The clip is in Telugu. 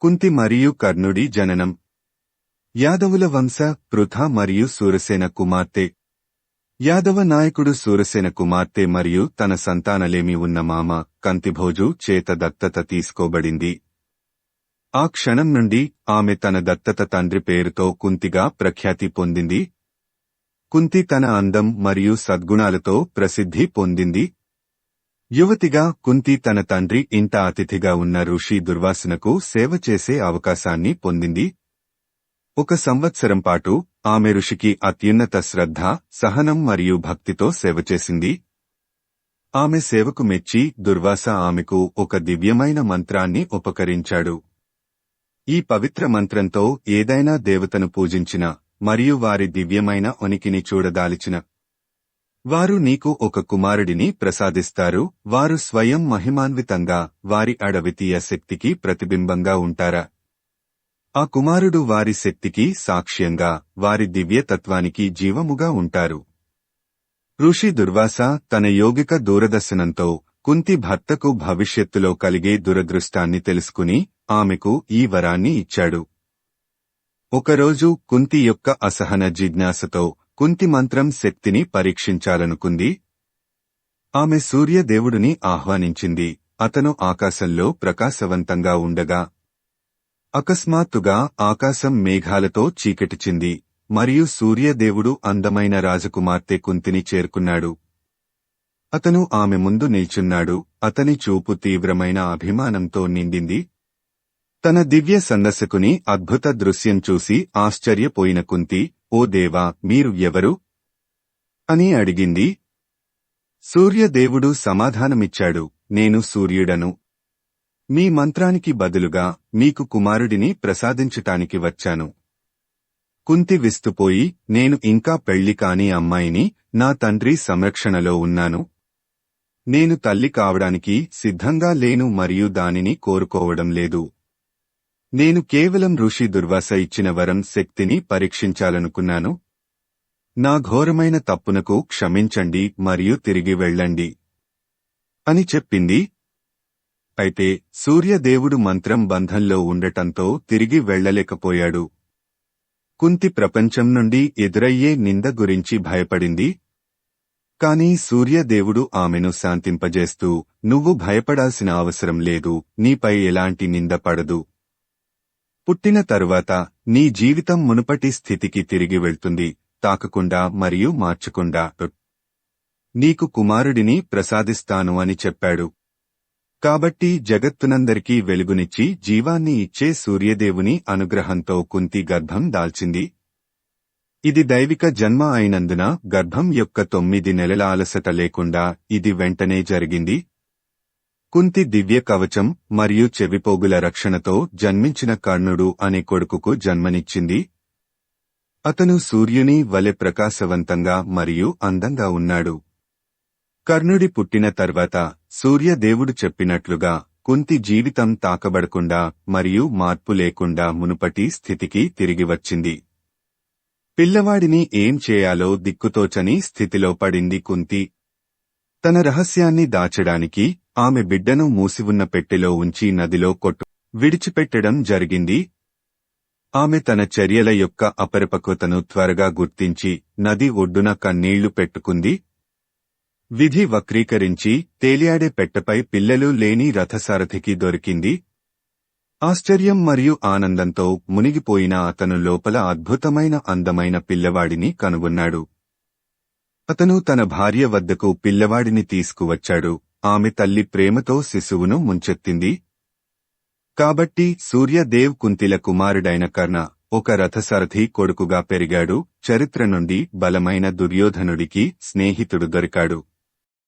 కుంతి మరియు కర్ణుడి జననం. యాదవుల వంశ పృథ మరియు సూరసేన కుమార్తె. యాదవ నాయకుడు సూరసేన కుమార్తె మరియు తన సంతానలేమి ఉన్న మామ కంతిభోజు చేత దత్తత తీసుకోబడింది. ఆ క్షణం నుండి ఆమె తన దత్తత తండ్రి పేరుతో కుంతిగా ప్రఖ్యాతి పొందింది. కుంతి తన అందం మరియు సద్గుణాలతో ప్రసిద్ధి పొందింది. యువతిగా కుంతి తన తండ్రి ఇంట అతిథిగా ఉన్న ఋషి దుర్వాసనకు సేవ చేసే అవకాశాన్ని పొందింది. ఒక సంవత్సరం పాటు ఆమె ఋషికి అత్యున్నత శ్రద్ధ సహనం మరియు భక్తితో సేవ చేసింది. ఆమె సేవకు మెచ్చి దుర్వాస ఆమెకు ఒక దివ్యమైన మంత్రాన్ని ఉపకరించాడు. ఈ పవిత్ర మంత్రంతో ఏదైనా దేవతను పూజించిన మరియు వారి దివ్యమైన ఉనికిని చూడదాలిచిన వారు నీకు ఒక కుమారుడిని ప్రసాదిస్తారు వారు స్వయం మహిమాన్వితంగా వారి అడవితీయ శక్తికి ప్రతిబింబంగా ఉంటారా? ఆ కుమారుడు వారి శక్తికి సాక్ష్యంగా వారి దివ్యతత్వానికి జీవముగా ఉంటారు. ఋషి దుర్వాస తన యోగిక దూరదర్శనంతో కుంతి భర్తకు భవిష్యత్తులో కలిగే దురదృష్టాన్ని తెలుసుకుని ఆమెకు ఈ వరాన్ని ఇచ్చాడు. ఒకరోజు కుంతి యొక్క అసహన జిజ్ఞాసతో కుంతి మంత్రం శక్తిని పరీక్షించాలనుకుంది. ఆమె సూర్యదేవుడిని ఆహ్వానించింది. అతను ఆకాశంలో ప్రకాశవంతంగా ఉండగా అకస్మాత్తుగా ఆకాశం మేఘాలతో చీకటిచింది మరియు సూర్యదేవుడు అందమైన రాజకుమార్తె కుంతిని చేరుకున్నాడు. అతను ఆమె ముందు నిల్చున్నాడు. అతని చూపు తీవ్రమైన అభిమానంతో నిండింది. తన దివ్య సందర్శకుని అద్భుత దృశ్యం చూసి ఆశ్చర్యపోయిన కుంతి ఓ దేవా మీరు ఎవరు? అని అడిగింది. సూర్యదేవుడు సమాధానమిచ్చాడు నేను సూర్యుడను. మీ మంత్రానికి బదులుగా మీకు కుమారుడిని ప్రసాదించటానికి వచ్చాను. కుంతి విస్తుపోయి నేను ఇంకా పెళ్ళి కాని అమ్మాయిని నా తండ్రి సంరక్షణలో ఉన్నాను. నేను తల్లి కావడానికి సిద్ధంగా లేను మరియు దానిని కోరుకోవడం లేదు. నేను కేవలం ఋషి దుర్వాస ఇచ్చిన వరం శక్తిని పరీక్షించాలనుకున్నాను. నా ఘోరమైన తప్పునకు క్షమించండి మరియు తిరిగి వెళ్ళండి. అని చెప్పింది. అయితే సూర్యదేవుడు మంత్రం బంధంలో ఉండటంతో తిరిగి వెళ్ళలేకపోయాడు కుంతి ప్రపంచం నుండి ఎదురయ్యే నింద గురించి భయపడింది. కాని సూర్యదేవుడు ఆమెను శాంతింపజేస్తూ నువ్వు భయపడాల్సిన అవసరం లేదు నీపై ఎలాంటి నింద పడదు. పుట్టిన తరువాత నీ జీవితం మునుపటి స్థితికి తిరిగి వెళ్తుంది తాకకుండా మరియు మార్చకుండా. నీకు కుమారుడిని ప్రసాదిస్తాను అని చెప్పాడు. కాబట్టి జగత్తునందరికీ వెలుగునిచ్చి జీవాన్ని ఇచ్చే సూర్యదేవుని అనుగ్రహంతో కుంతి గర్భం దాల్చింది. ఇది దైవిక జన్మ అయినందున గర్భం యొక్క తొమ్మిది నెలల అలసట లేకుండా ఇది వెంటనే జరిగింది. కుంతి దివ్య కవచం మరియు చెవిపోగుల రక్షణతో జన్మించిన కర్ణుడు అనే కొడుకుకు జన్మనిచ్చింది. అతను సూర్యుని వలె ప్రకాశవంతంగా మరియు అందంగా ఉన్నాడు. కర్ణుడి పుట్టిన తర్వాత సూర్యదేవుడు చెప్పినట్లుగా కుంతి జీవితం తాకబడకుండా మరియు మార్పు లేకుండా మునుపటి స్థితికి తిరిగి వచ్చింది. పిల్లవాడిని ఏం చేయాలో దిక్కుతోచని స్థితిలో పడింది కుంతి. తన రహస్యాన్ని దాచడానికి ఆమె బిడ్డను మూసివున్న పెట్టెలో ఉంచి నదిలో కొట్టు విడిచిపెట్టడం జరిగింది. ఆమె తన చర్యల యొక్క అపరిపక్వతను త్వరగా గుర్తించి నది ఒడ్డున కన్నీళ్ళు పెట్టుకుంది. విధి వక్రీకరించి తేలియాడే పెట్టపై పిల్లలు లేని రథసారథికి దొరికింది. ఆశ్చర్యం మరియు ఆనందంతో మునిగిపోయిన అతను లోపల అద్భుతమైన అందమైన పిల్లవాడిని కనుగొన్నాడు. అతను తన భార్య వద్దకు పిల్లవాడిని తీసుకువచ్చాడు. ఆమె తల్లి ప్రేమతో శిశువును ముంచెత్తింది. కాబట్టి సూర్యదేవ్ కుంతిల కుమారుడైన కర్ణ ఒక రథసారథి కొడుకుగా పెరిగాడు. చరిత్ర నుండి బలమైన దుర్యోధనుడికి స్నేహితుడు దొరికాడు.